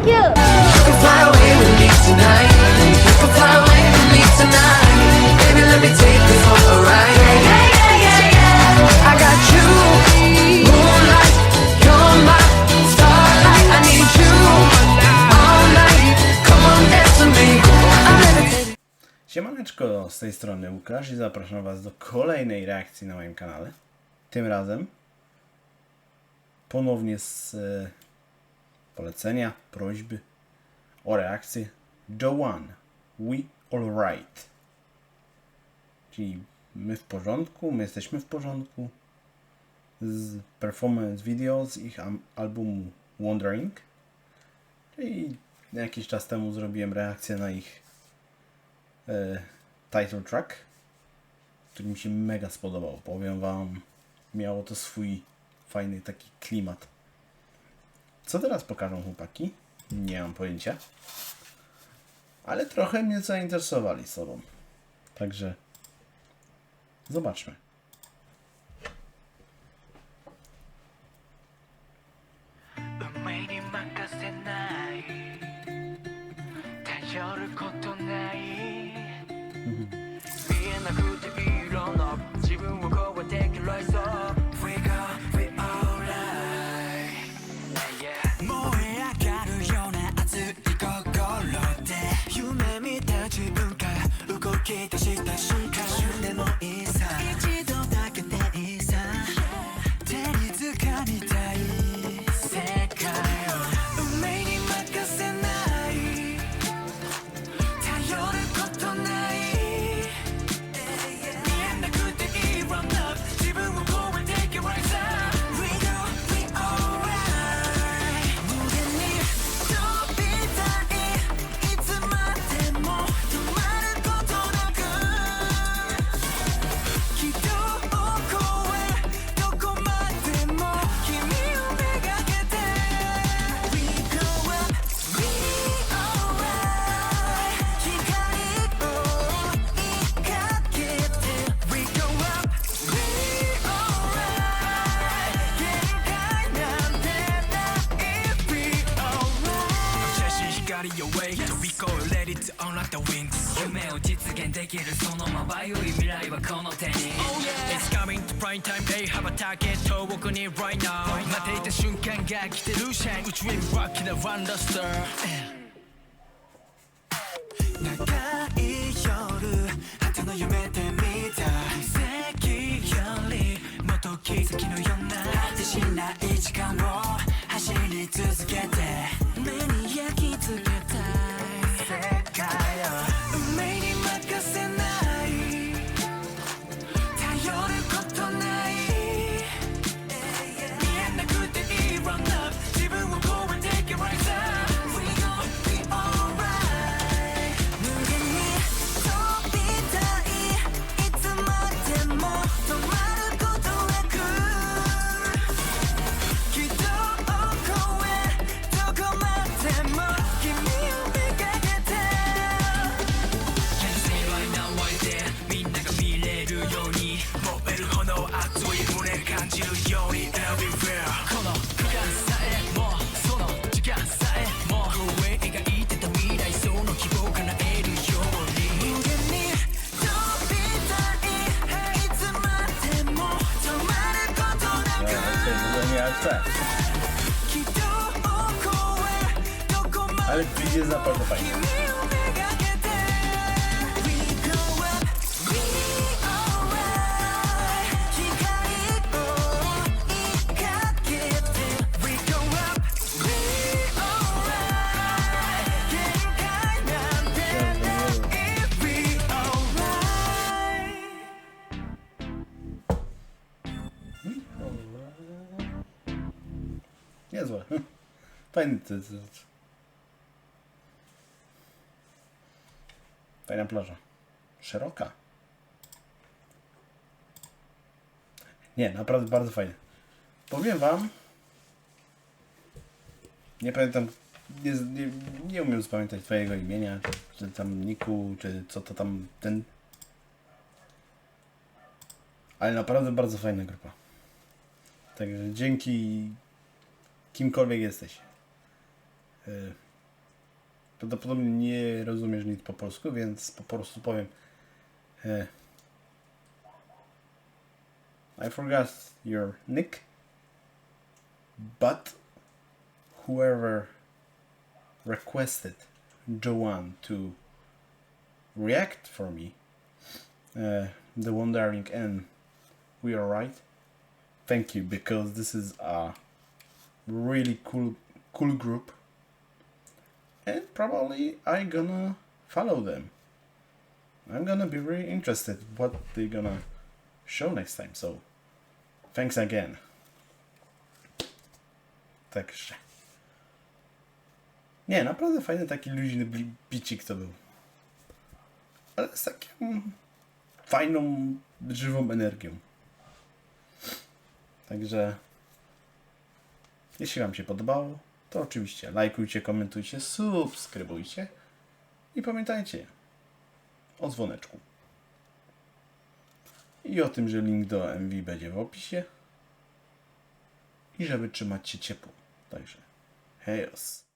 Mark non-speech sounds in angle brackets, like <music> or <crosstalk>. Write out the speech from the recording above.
Thank you. You can fly away with me tonight. You can fly away with me tonight. Baby, let me take you for a ride. Yeah, yeah, yeah, yeah. I got you, moonlight. You're my starlight. I need you. Siemaneczko, z tej strony Łukasz i zapraszam Was do kolejnej reakcji na moim kanale. Tym razem ponownie z e, polecenia, prośby o reakcję Joanne, We Alright. Czyli my w porządku, my jesteśmy w porządku z performance video z ich albumu Wandering. Czyli jakiś czas temu zrobiłem reakcję na ich e, title track, który mi się mega spodobał. Powiem Wam, miało to swój fajny taki klimat. Co teraz pokażą chłopaki? Nie mam pojęcia. Ale trochę mnie zainteresowali sobą. Także zobaczmy. き出した瞬光 away To be go let it unlock the wings 夢を実現できるそのまばゆい未来はこの手に。It's coming to prime time で羽ばたけ遠くに right now. 待っていた瞬間が来てる Shine 宇宙へ rock the one luster <sniffs> 長い夜果ての夢で見た。奇跡よりもっと奇跡のような果てしない時間を走り続けて tak. Ale widzisz naprawdę fajnie. Niezłe. <laughs> Fajny. Fajna plaża. Szeroka. Nie, naprawdę bardzo fajnie. Powiem wam. Nie pamiętam. Nie, nie, nie umiem zapamiętać twojego imienia, czy tam niku, czy co to tam ten. Ale naprawdę bardzo fajna grupa. Także dzięki kimkolwiek jesteś. Prawdopodobnie nie rozumiesz nic po polsku, więc po prostu powiem. I forgot your nick, but whoever requested Joanne to react for me, uh, the Wandering and we are right. Thank you because this is a really cool cool group and probably I gonna follow them. I'm gonna be really interested what they gonna show next time. So thanks again. Także. Nie, naprawdę fajny taki luźny bicik to był. Ale z taką fajną, żywą energią. Także jeśli Wam się podobało, to oczywiście lajkujcie, komentujcie, subskrybujcie i pamiętajcie o dzwoneczku. I o tym, że link do MV będzie w opisie. I żeby trzymać się ciepło. Także hejos.